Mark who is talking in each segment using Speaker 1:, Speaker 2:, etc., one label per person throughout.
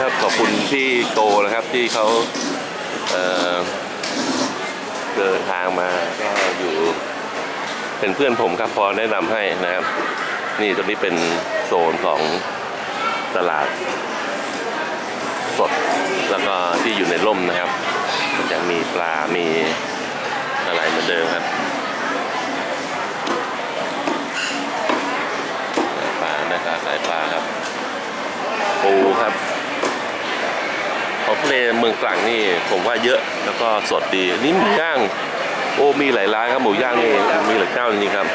Speaker 1: ครับขอบคุณพี่โกนะครับที่เขาเเดินทางมาก็อยู่ เป็นเพื่อนผมครับพอแนะนำให้นะครับ นี่ตรงนี้เป็นโซนของตลาดสดแล้วก็ที่อยู่ในร่มนะครับยังมีปลา มีอะไรเหมือนเดิมครับปลานะครับสายปลาครับ ปูครับ ของทะเลเมืองตรังนี่ผมว่าเยอะแล้วก็สดดีนี่หมูย่าง โอ้มีหลายร้านครับหมูย่างนี่มีหลายเจ้าจริงๆครับ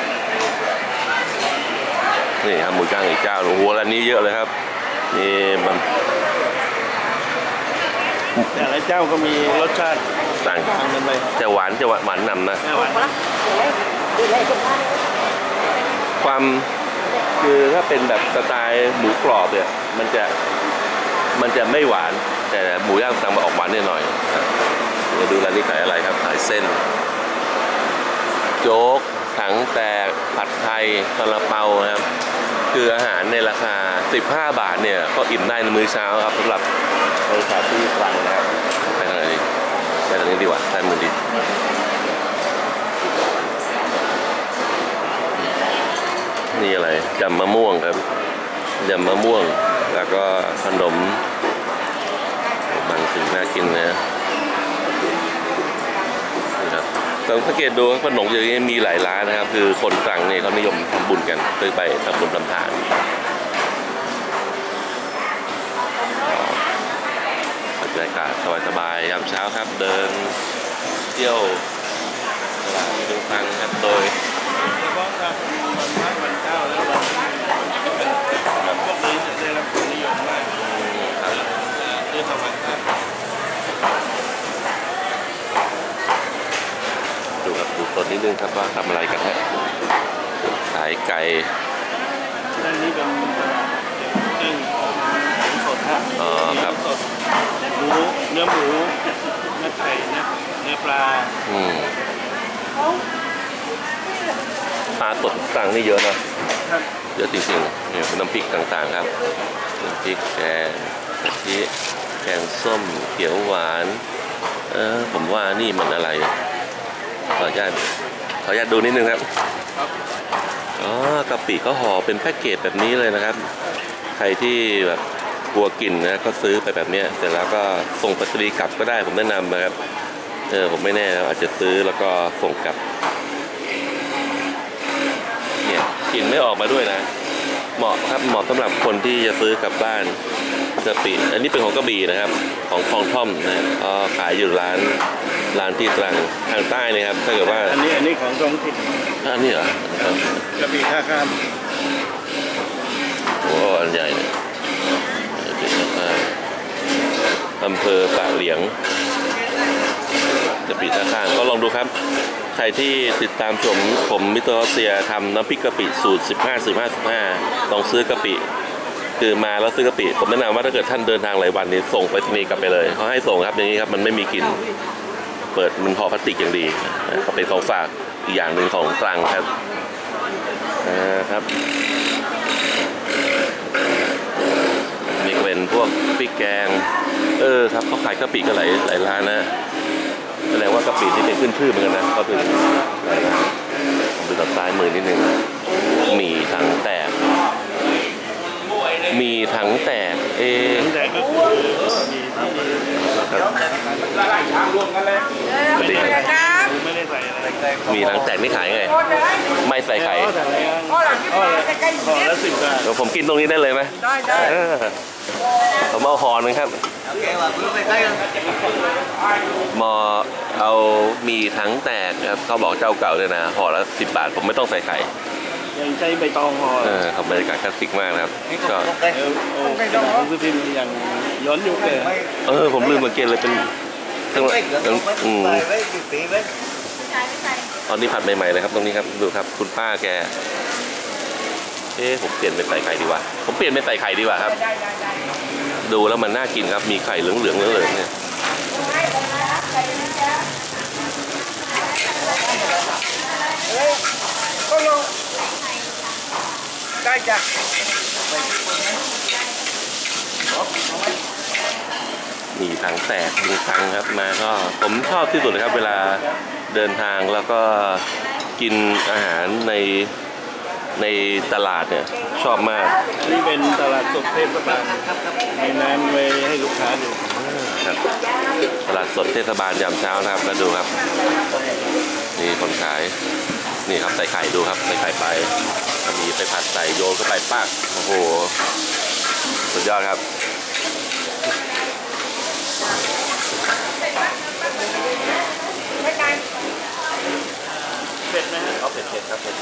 Speaker 1: นี่ครับหมูย่างอีกเจ้าโอ้โหร้านนี้เยอะเลยครับนี่มัน
Speaker 2: แต่ละเจ้าก็มีรสชาติ
Speaker 1: ต่าง
Speaker 2: ต่างกันไป
Speaker 1: จะหวานจะหวานนำนะ
Speaker 2: แม่หวาน
Speaker 1: ความคือถ้าเป็นแบบสไตล์หมูกรอบเนี่ยมันจะมันจะไม่หวาน แต่หมูย่างต่างมาออกหวานนิดหน่อยครับเดี๋ยวดูร้านนี้ขายอะไรครับขายเส้น โจ๊กถังแตกผัดไทยซาลาเปานะครับ คืออาหารในราคา 15 บาทเนี่ย ก็อิ่มได้ในมื้อเช้าครับสำหรับบริษัทที่ตรังนะครับไปทางไหนดีไปทางนี้ดีกว่าใต้มือดีนี่อะไรยำมะม่วงครับยำมะม่วง แล้วก็ขนม บางสิ่งน่ากินนะนี่ครับต้องสังเกตดูขนมอย่างนี้มีหลายร้านนะครับ คือคนตรังเนี่ยเขานิยมทำบุญกันซื้อไปทำบุญทำทานบรรยากาศสบายๆยามเช้าครับเดินเที่ยวตลาดเมืองตรังครับโดย
Speaker 2: เฉพาะครับวันพระวันเจ้าแล้ววันที่เป็นแบบพวกนี้จะได้รับความนิยมมาก
Speaker 1: ครับ
Speaker 2: ที่ทำวันพระ
Speaker 1: ดูครับดูต้ นิดนึงครับว่าทำอะไรกันฮะขายไก่
Speaker 2: ด้านนี้เป็นซึ่งสดครับ
Speaker 1: อ๋อครับ
Speaker 2: สดหมูเนื้อหมู เนื้อไก่เนื้อเนื้อปลา
Speaker 1: อืมปลาสดต่างนี่เยอะนะเยอะจริงๆเนี่ยน้ำพริกต่างๆครับน้ำพริกแกงกะทิแกงส้มเขียวหวาน เออผมว่านี่มันอะไร ขออนุญาตขออนุญาตดูนิดนึงครับ
Speaker 2: ครับ
Speaker 1: อ๋อกะปิก็ห่อเป็นแพ็กเกจแบบนี้เลยนะครับ ใครที่แบบกลัวกลิ่นนะก็ซื้อไปแบบเนี้ยเสร็จแล้วก็ส่งไปรษณีย์กลับก็ได้ผมแนะนำนะครับเออผมไม่แน่อาจจะซื้อแล้วก็ส่งกลับเนี่ยกลิ่นไม่ออกมาด้วยนะ เหมาะครับเหมาะสำหรับคนที่จะซื้อกลับบ้านกะปิอันนี้เป็นของกระบี่นะครับ ของคลองท่อมนะก็ขายอยู่ร้านร้านที่ตรังทางใต้เลยครับถ้าเกิดว่า
Speaker 2: อันนี้อันนี้ของท้องถิ่น
Speaker 1: อันนี้เหรอ
Speaker 2: กระบี่ท่าข้าม
Speaker 1: โอ้อันใหญ่เลยเจ็ดห้าอำเภอปากเหลียง จะปิดท่าข้างก็ลองดูครับ ใครที่ติดตามชมผมมิสเตอร์ออสเซียทำน้ำพริกกะปิสูตร 15 15 15ลองซื้อกะปิคือมาแล้วซื้อกะปิ ผมแนะนำว่าถ้าเกิดท่านเดินทางหลายวันนี้ส่งไปที่นี่กลับไปเลยเขาให้ส่งครับอย่างนี้ครับมันไม่มีกลิ่นเปิดมันห่อพลาสติกอย่างดีนะก็เป็นของฝากอีกอย่างหนึ่งของตรังครับครับนี่เป็นพวกพริกแกง เออครับเขาขายกะปิก็หลายหลายร้านนะ แสดงว่ากะปินี่เป็นขึ้นชื่อเหมือนกันนะก็คือหลายร้านดูตัดซ้ายมือนิดนึงหมีถังแตกหมีถังแตกเอะ
Speaker 2: แต่ก็คือมีที่
Speaker 1: สวัสดีครับ
Speaker 3: ครับ
Speaker 2: ไม่ได้ใส่อะไร
Speaker 1: หมีถังแตกนี่ขายไง ไม่ใส่ไข่
Speaker 2: แต่อะไร
Speaker 3: อ๋อหลังที่
Speaker 2: อ๋อ
Speaker 3: มา
Speaker 2: เลย
Speaker 3: ใกล้ๆอยู่
Speaker 2: ห่อ
Speaker 3: เนี่ย
Speaker 2: ละสิบบาท
Speaker 1: เดี๋ยวผมกินตรงนี้ได้เลยไหม
Speaker 3: ได้ได้
Speaker 1: เออผมเอาห่อหนึงครับห มอเอามีถังแตกครับเขาบอกเจ้าเก่าเลยนะห่อละสิบบาท ผมไม่ต้องใส่ไข่
Speaker 2: ยังใช้ใบตองห่อ
Speaker 1: เออครับบรรยากาศคลาสสิกมากนะครับก็
Speaker 2: เออโอ้หนังสือพิมพ์อย่างย้อนยุคเลย
Speaker 1: เออผมลืมสังเกตเลยเป็นทั้งอืมตอนนี้ผัดใหม่ๆเลยครับตรงนี้ครับดูครับคุณป้าแกเอ๊ะผมเปลี่ยนเป็นใส่ไข่ดีกว่า ผมเปลี่ยนเป็นใส่ไข่ดีกว่าครับ
Speaker 3: ได้ได้ได้
Speaker 1: ดูแล้วมันน่ากินครับ มีไข่เหลืองๆเหลืองๆเนี่ย
Speaker 3: ก็ลงได้จ้ะ
Speaker 1: หมี่ถังแตกบิงซังครับมาก็ผมชอบที่สุดเลยครับ เวลาเดินทางแล้วก็กินอาหารใน ในตลาดเนี่ยชอบมาก
Speaker 2: นี่เป็นตลาดสดเทศบาลมีน้ำไว้ให้ลูกค้าดู
Speaker 1: ครับตลาดสดเทศบาลยามเช้านะครับแล้วดูครับ นี่คนขาย นี่ครับใส่ไข่ดูครับใส่ไข่ไปก็มีไปผัดใส่โยนเข้าไปปักโอ้โห สุดยอดครับ
Speaker 2: ผ็ดไหมฮะ
Speaker 1: เอาเผ็ดๆครับเผ็ด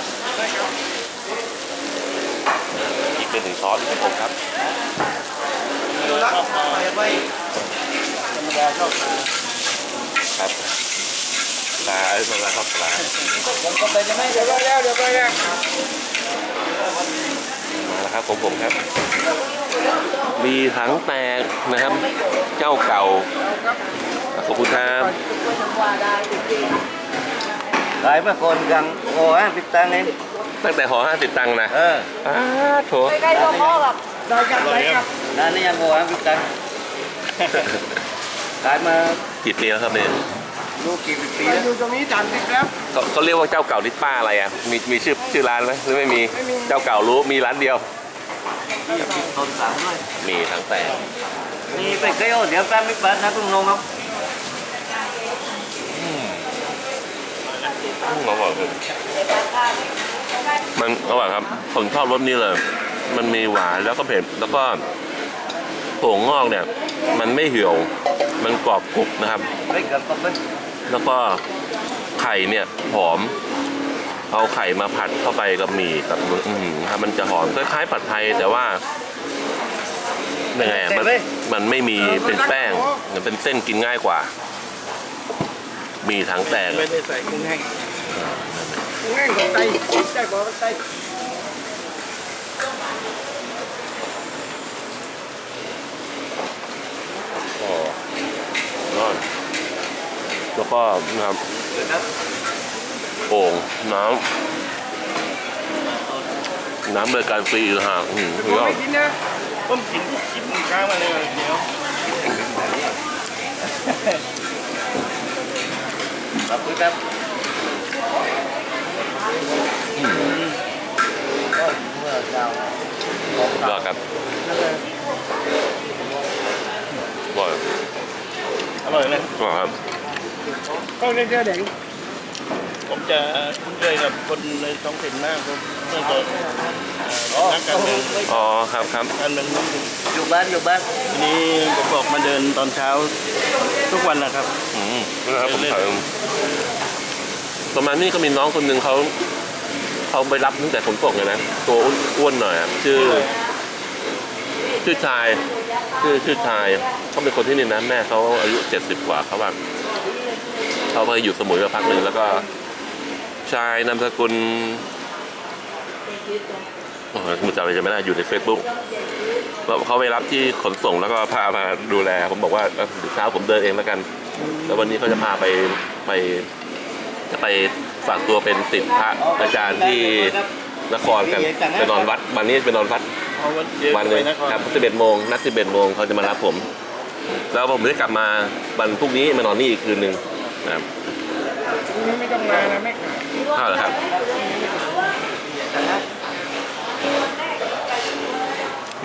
Speaker 1: อีกเป็นหนึ่งช้อนครับผมครับ
Speaker 2: ชอบทานไปธรรมดาชอบทาน
Speaker 1: ครับปลาเอ้ยปลาครับปลา
Speaker 2: ผมก็ไปจะไม่เดี๋ยวไปแล้วเดี๋ยวไปแล้ว
Speaker 1: มาแล้วครับผมผมครับ มีถังแตกนะครับ เจ้าเก่าขอบคุณครับ
Speaker 3: ขายมาก่อนยังโอ้ยปิดตังค์เอง
Speaker 1: ตั้งแต่หอ50 ตังค์นะ
Speaker 3: เออ
Speaker 1: อ้าโถ
Speaker 4: ใกล้ๆตัวพ่อกับ
Speaker 2: ได้ครับได้ครับ
Speaker 3: ร้านนี้ยังโอ้ยปิดตังค์ขายมา
Speaker 1: กี่ปีแล้วครับเนี่ย
Speaker 3: ลูกกี่ปี
Speaker 2: ไป
Speaker 3: แล้ว
Speaker 2: อยู่ตรงนี้จานติดแล้ว
Speaker 1: เขาเขาเรียกว่าเจ้าเก่าลิตป้าอะไรอะ มีมีชื่อชื่อร้านไหมหรือไม่มีเจ้าเก่ารู้มีร้านเดียว
Speaker 3: ต้นสามด้วย
Speaker 1: มีถังแตก
Speaker 3: นี่ไปเกลียวเดี๋ยวแป๊บไม่เปิดนะตุ้งนงครับ
Speaker 1: อืม อร่อยเลยมันอร่อยครับผมชอบรสนี้เลย มันมีหวานแล้วก็เผ็ดแล้วก็ถั่วงอกเนี่ย มันไม่เหี่ยว มันกรอบกรุบนะครับ แล้วก็ไข่เนี่ยหอม เอาไข่มาผัดเข้าไปกับหมี่กับอืมครับมันจะหอมคล้ายๆผัดไทยแต่ว่ายังไงอะมันมันไม่มีเป็นแป้งมันเป็นเส้นกินง่ายกว่า มีถังแตก
Speaker 2: ไม่ได้ใส่กุ้งแห้ง งแห้งของไตใช่บอกว่าไต
Speaker 1: ก็นอนแล้วก็นะครับโอ่งน้ำน้ำบริการฟรีอีกต่างหากอืม
Speaker 2: ผ
Speaker 1: สุด
Speaker 2: ม
Speaker 1: ยอด
Speaker 2: ไม่กินนะผมกินกินข้าวมาเลยเดี๋ยว
Speaker 3: ขอบคุณครับ
Speaker 1: อืม
Speaker 3: ก็เมื่อเช้า
Speaker 1: สุดยอดครับอร่อย
Speaker 2: อร่อยเลย
Speaker 1: อร่อยครับ
Speaker 2: ก็เล่นเสื้อแดงผมจะคุ้นเคยกับคนในท้องถิ่นมากผมเมื่อก่อนเอ่อนักการเมือง
Speaker 1: อ๋อครับครับ
Speaker 2: การเมืองท้องถิ่น
Speaker 3: อยู่บ้านอยู่บ้าน
Speaker 2: ทีนี้ผมบอกมาเดินตอนเช้าทุกวันนะครับ
Speaker 1: อืมนะครับผมถ่ายประมาณนี้ก็มีน้องคนหนึ่งเขาเขาไปรับตั้งแต่ฝนตกเลยนะตัวอ้วนๆหน่อยอะชื่อ ชื่อชาย ชื่อชื่อชายเขาเป็นคนที่นี่นะแม่เขาอายุเจ็ดสิบกว่าเขาว่า เขาไปอยู่สมุยมาพักหนึ่งแล้วก็ชายนามสกุลโอ้โหมุจำไรจะไม่ได้อยู่ในเฟซบุ๊กเขาไปรับที่ขนส่งแล้วก็พามาดูแล ผมบอกว่าเช้าผมเดินเองแล้วกัน แล้ววันนี้เขาจะพาไปไป จะไปฝากตัวเป็นติดพระอาจารย์ที่นครกันไปนอนวัดวันนี้ไปนอนวัด
Speaker 2: วันเดียว
Speaker 1: วันห
Speaker 2: ไป
Speaker 1: นึง
Speaker 2: นคร
Speaker 1: ครับสิบเอ็ดโมงนัดสิบเอ็ดโมงเขาจะมารับผม แล้วผมจะกลับมาวันพรุ่งนี้มานอนนี่อีกคืนหนึ่ง นะครับ
Speaker 2: พรุ่งนี้ไม่ต้องมานะแม่
Speaker 1: เข้าแล้วครับ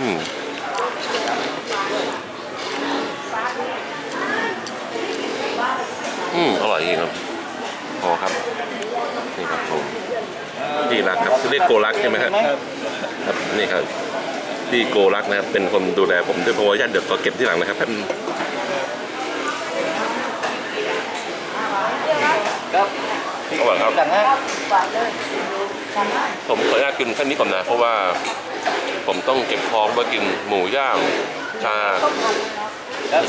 Speaker 1: อืมอืมอร่อยจริงครับพอครับนี่ครับผมดีรักครับเรียกโกรักใช่ไหมครับครับนี่ครับพี่โกรักนะครับเป็นคนดูแลผมด้วยเพราะว่าญาติเดี๋ยวขอเก็บที่หลังนะครับแป๊บนึง
Speaker 3: ครับ
Speaker 1: อร่อยครับ
Speaker 3: สั่งฮะ
Speaker 1: ผมขออนุญาตกินแค่นี้ก่อนนะ เพราะว่าผมต้องเก็บท้องไว้กินหมูย่างชา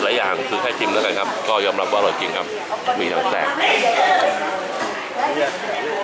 Speaker 1: หลายอย่างคือแค่ชิมแล้วกันครับ ก็ยอมรับว่าอร่อยจริงครับ มีทั้งแตก
Speaker 2: เนี่ย